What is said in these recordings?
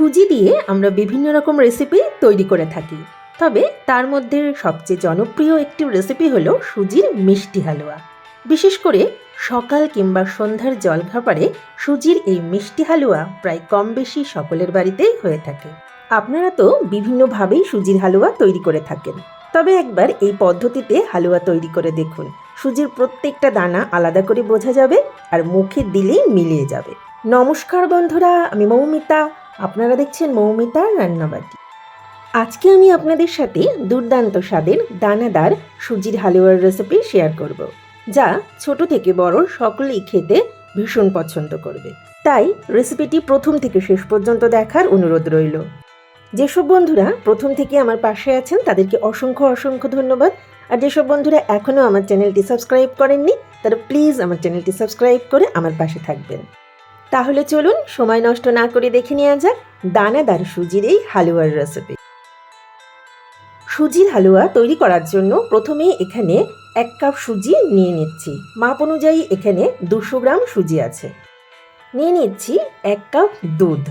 সুজি দিয়ে আমরা বিভিন্ন রকম রেসিপি তৈরি করে থাকি। তবে তার মধ্যে সবচেয়ে জনপ্রিয় একটি রেসিপি হলো সুজির মিষ্টি হালুয়া। বিশেষ করে সকাল কিংবা সন্ধ্যার জলখাবারে সুজির এই মিষ্টি হালুয়া প্রায় কম বেশি সকলের বাড়িতেই হয়ে থাকে। আপনারা তো বিভিন্নভাবেই সুজির হালুয়া তৈরি করে থাকেন। তবে একবার এই পদ্ধতিতে হালুয়া তৈরি করে দেখুন। সুজির প্রত্যেকটা দানা আলাদা করে বোঝা যাবে আর মুখে দিলেই মিলিয়ে যাবে। নমস্কার বন্ধুরা, আমি মৌমিতা। আপনারা দেখছেন মৌমিতার রান্নাবাটি। আজকে আমি আপনাদের সাথে দুর্দান্ত স্বাদের দানাদার সুজির হালুয়ার রেসিপি শেয়ার করব, যা ছোট থেকে বড় সকলেই খেতে ভীষণ পছন্দ করবে। তাই রেসিপিটি প্রথম থেকে শেষ পর্যন্ত দেখার অনুরোধ রইল। যেসব বন্ধুরা প্রথম থেকে আমার পাশে আছেন, তাদেরকে অসংখ্য অসংখ্য ধন্যবাদ। আর যেসব বন্ধুরা এখনও আমার চ্যানেলটি সাবস্ক্রাইব করেননি, তারা প্লিজ আমার চ্যানেলটি সাবস্ক্রাইব করে আমার পাশে থাকবেন। তাহলে চলুন সময় নষ্ট না করে দেখে নেওয়া যাক দানাদার সুজির এই হালুয়ার রেসিপি সুজির হালুয়া তৈরি করার জন্য প্রথমে এখানে এক কাপ সুজি নিয়ে নিচ্ছি। মাপ অনুযায়ী এখানে দুশো গ্রাম সুজি আছে। নিয়ে নিচ্ছি এক কাপ দুধ।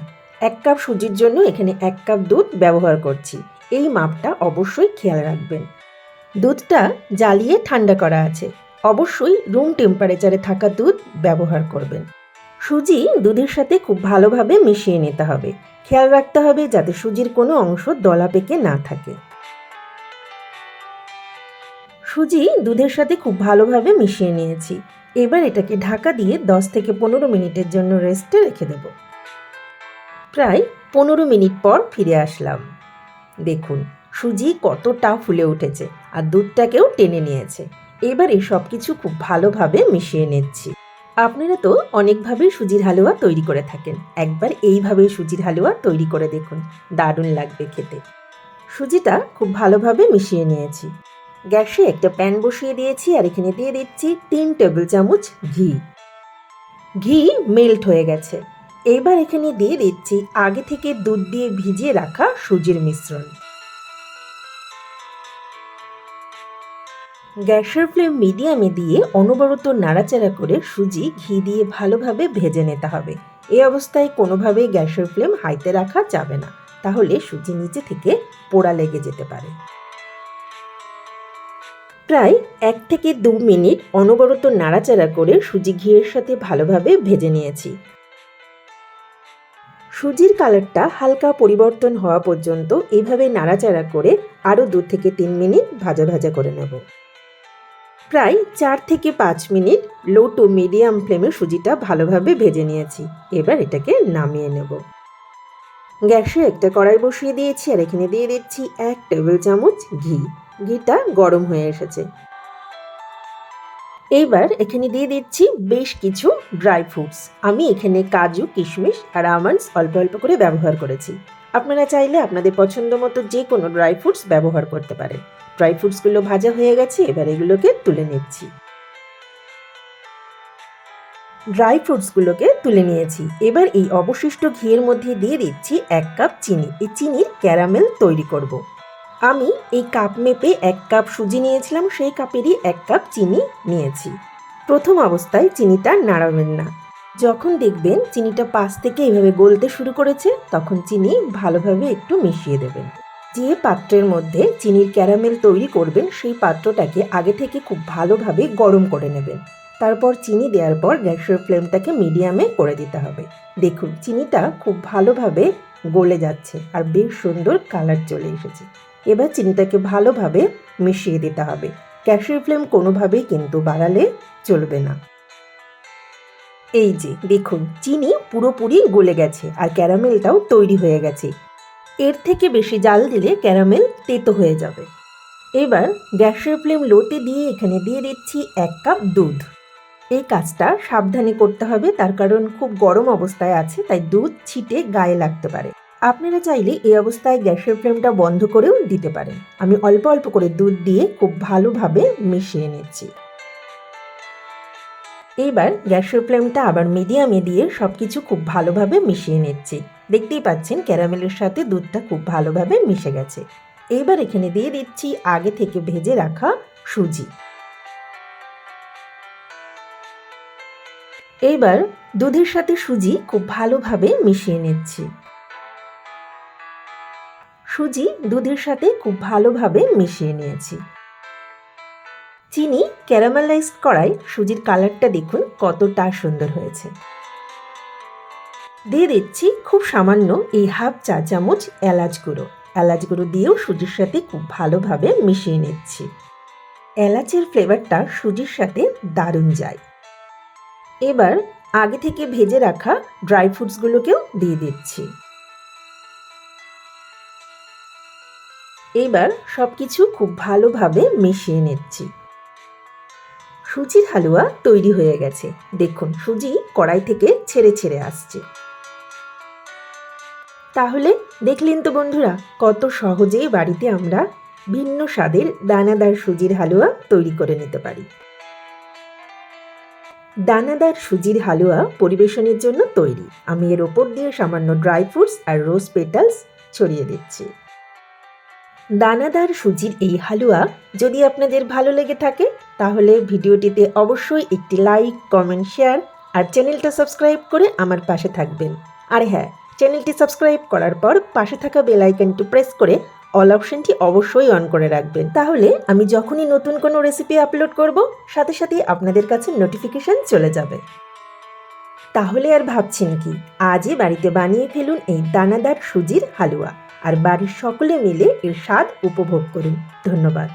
এক কাপ সুজির জন্য এখানে এক কাপ দুধ ব্যবহার করছি। এই মাপটা অবশ্যই খেয়াল রাখবেন। দুধটা জ্বালিয়ে ঠান্ডা করা আছে। অবশ্যই রুম টেম্পারেচারে থাকা দুধ ব্যবহার করবেন। সুজি দুধের সাথে খুব ভালোভাবে মিশিয়ে নিতে হবে। খেয়াল রাখতে হবে যাতে সুজির কোনো অংশ দলা পেকে না থাকে। সুজি দুধের সাথে খুব ভালোভাবে মিশিয়ে নিয়েছি। এবার এটাকে ঢাকা দিয়ে দশ থেকে পনেরো মিনিটের জন্য রেস্টে রেখে দেব। প্রায় পনেরো মিনিট পর ফিরে আসলাম। দেখুন, সুজি কতটা ফুলে উঠেছে আর দুধটাকেও টেনে নিয়েছে। এবার এই সব কিছু খুব ভালোভাবে মিশিয়ে নিচ্ছি। আপনারা তো অনেকভাবেই সুজির হালুয়া তৈরি করে থাকেন। একবার এইভাবে সুজির হালুয়া তৈরি করে দেখুন। দারুণ লাগবে খেতে। সুজিটা খুব ভালোভাবে মিশিয়ে নিয়েছি। গ্যাসে একটা প্যান বসিয়ে দিয়েছি আর এখানে দিয়ে দিচ্ছি তিন টেবিল চামচ ঘি। ঘি মেল্ট হয়ে গেছে। এবার এখানে দিয়ে দিচ্ছি আগে থেকে দুধ দিয়ে ভিজিয়ে রাখা সুজির মিশ্রণ। গ্যাসের ফ্লেম মিডিয়ামে দিয়ে অনবরত নাড়াচাড়া করে সুজি ঘি দিয়ে ভালোভাবে ভেজে নিতে হবে। এই অবস্থায় কোনোভাবেই গ্যাসের ফ্লেম হাইতে রাখা যাবে না। তাহলে সুজি নিচে থেকে পোড়া লেগে যেতে পারে। প্রায় এক থেকে দু মিনিট অনবরত নাড়াচাড়া করে সুজি ঘিয়ের সাথে ভালোভাবে ভেজে নিয়েছি। সুজির কালারটা হালকা পরিবর্তন হওয়া পর্যন্ত এভাবে নাড়াচাড়া করে আরও দু থেকে তিন মিনিট ভাজা ভাজা করে নেব। প্রায় চার থেকে পাঁচ মিনিট লো টু মিডিয়াম ফ্লেমে সুজিটা ভালোভাবে ভেজে নিয়েছি। এবার এটাকে নামিয়ে নেব। গ্যাসে একটা কড়াই বসিয়ে দিয়েছি আর এখানে দিয়ে দিচ্ছি এক টেবিল চামচ ঘি। ঘিটা গরম হয়ে এসেছে। এইবার এখানে দিয়ে দিচ্ছি বেশ কিছু ড্রাই ফ্রুটস আমি এখানে কাজু, কিশমিশ আর আমন্ডস অল্প অল্প করে ব্যবহার করেছি। আপনারা চাইলে আপনাদের পছন্দ মতো যে কোনো ড্রাই ফ্রুটস ব্যবহার করতে পারেন। ড্রাই ফ্রুটসগুলো ভাজা হয়ে গেছে, এবার এগুলোকে তুলে নিচ্ছি। ড্রাই ফ্রুটসগুলোকে তুলে নিয়েছি। এবার এই অবশিষ্ট ঘিয়ের মধ্যে দিয়ে দিচ্ছি এক কাপ চিনি। এই চিনির ক্যারামেল তৈরি করব। আমি এই কাপ মেপে এক কাপ সুজি নিয়েছিলাম, সেই কাপেরই এক কাপ চিনি নিয়েছি। প্রথম অবস্থায় চিনিটা নাড়াবেন না। যখন দেখবেন চিনিটা পাশ থেকে এভাবে গলতে শুরু করেছে, তখন চিনি ভালোভাবে একটু মিশিয়ে দেবেন। যে পাত্রের মধ্যে চিনির ক্যারামেল তৈরি করবেন, সেই পাত্রটাকে আগে থেকে খুব ভালোভাবে গরম করে নেবেন। তারপর চিনি দেওয়ার পর গ্যাসের ফ্লেমটাকে মিডিয়ামে করে দিতে হবে। দেখুন, চিনিটা খুব ভালোভাবে গলে যাচ্ছে আর বেশ সুন্দর কালার চলে এসেছে। এবার চিনিটাকে ভালোভাবে মিশিয়ে দিতে হবে। গ্যাসের ফ্লেম কোনোভাবেই কিন্তু বাড়ালে চলবে না। এই যে, দেখুন, চিনি পুরোপুরি গলে গেছে আর ক্যারামেলটাও তৈরি হয়ে গেছে। এর থেকে বেশি জাল দিলে ক্যারামেল তেতো হয়ে যাবে। এবার গ্যাসের ফ্লেম লোতে দিয়ে এখানে দিয়ে দিচ্ছি এক কাপ দুধ। এই কাজটা সাবধানে করতে হবে, তার কারণ খুব গরম অবস্থায় আছে, তাই দুধ ছিটে গায়ে লাগতে পারে। আপনারা চাইলে এই অবস্থায় গ্যাসের ফ্লেমটা বন্ধ করেও দিতে পারেন। আমি অল্প অল্প করে দুধ দিয়ে খুব ভালোভাবে মিশিয়ে নিচ্ছি। এইবার গ্যাসের ফ্লেমটা আবার মিডিয়ামে দিয়ে সব কিছু খুব ভালোভাবে মিশিয়ে নিচ্ছি। দেখতেই পাচ্ছেন ক্যারামেলের সাথে দুধটা খুব ভালোভাবে মিশে গেছে। এইবার এখানে দিয়ে দিচ্ছি আগে থেকে ভেজে রাখা সুজি। এইবার দুধের সাথে সুজি খুব ভালোভাবে মিশিয়ে নিচ্ছি। সুজি দুধের সাথে খুব ভালোভাবে মিশিয়ে নিয়েছি। চিনি ক্যারামেলাইজড করায় সুজির কালারটা দেখুন কতটা সুন্দর হয়েছে। দিয়ে দিচ্ছি খুব সামান্য এই হাফ চা চামচ এলাচ গুঁড়ো। এলাচ গুঁড়ো দিয়েও সুজির সাথে খুব ভালোভাবে মিশিয়ে নিচ্ছি। এলাচের ফ্লেভারটা সুজির সাথে দারুণ যায়। এবার আগে থেকে ভেজে রাখা ড্রাই ফ্রুটসগুলোকেও দিয়ে দিচ্ছি। এবার সব কিছু খুব ভালোভাবে মিশিয়ে নিচ্ছি। সুজির হালুয়া তৈরি হয়ে গেছে। দেখুন, সুজি কড়াই থেকে ছেড়ে ছেড়ে আসছে। তাহলে দেখলেন তো বন্ধুরা, কত সহজেই বাড়িতে আমরা ভিন্ন স্বাদের দানাদার সুজির হালুয়া তৈরি করে নিতে পারি। দানাদার সুজির হালুয়া পরিবেশনের জন্য তৈরি। আমি এর ওপর দিয়ে সামান্য ড্রাই ফ্রুটস আর রোজ পেটালস ছড়িয়ে দিচ্ছি। দানাদার সুজির এই হালুয়া যদি আপনাদের ভালো লেগে থাকে, তাহলে ভিডিওটিতে অবশ্যই একটি লাইক, কমেন্ট, শেয়ার আর চ্যানেলটা সাবস্ক্রাইব করে আমার পাশে থাকবেন। আর হ্যাঁ চ্যানেলটি সাবস্ক্রাইব করার পর পাশে থাকা বেল আইকনটি প্রেস করে অল অপশনটি অবশ্যই অন করে রাখবেন। তাহলে আমি যখনই নতুন কোনো রেসিপি আপলোড করব, সাথে সাথে আপনাদের কাছে নোটিফিকেশন চলে যাবে। তাহলে আর ভাবছেন কি, আজই বাড়িতে বানিয়ে ফেলুন এই দানাদার সুজির হালুয়া। আর বাড়ির সকলে মিলে এর স্বাদ উপভোগ করুন। ধন্যবাদ।